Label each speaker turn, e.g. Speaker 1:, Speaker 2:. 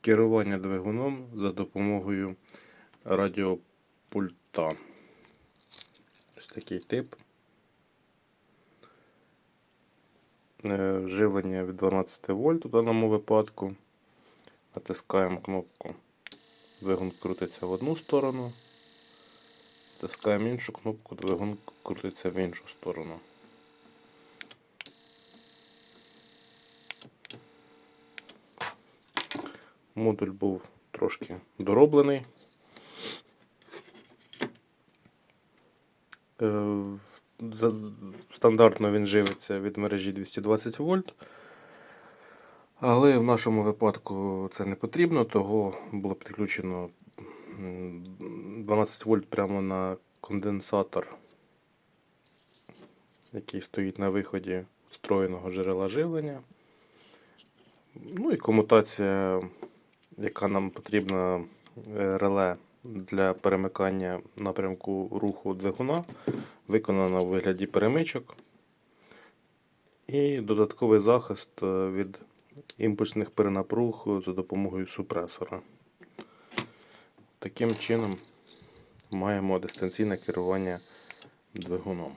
Speaker 1: Керування двигуном за допомогою радіопульта. Ось такий тип. Е, Живлення від 12 вольт у даному випадку. Натискаємо кнопку. Двигун крутиться в одну сторону. Натискаємо іншу кнопку, двигун крутиться в іншу сторону. Модуль був трошки дороблений. Е, Стандартно він живиться від мережі 220 вольт. Але в нашому випадку це не потрібно, того було підключено 12 вольт прямо на конденсатор, який стоїть на виході встроєного джерела живлення. Ну і комутація, яка нам потрібна е, реле для перемикання напрямку руху двигуна, виконана у вигляді перемичок. І додатковий захист е, від імпульсних перенапруг за допомогою супресора. Таким чином маємо дистанційне керування двигуном.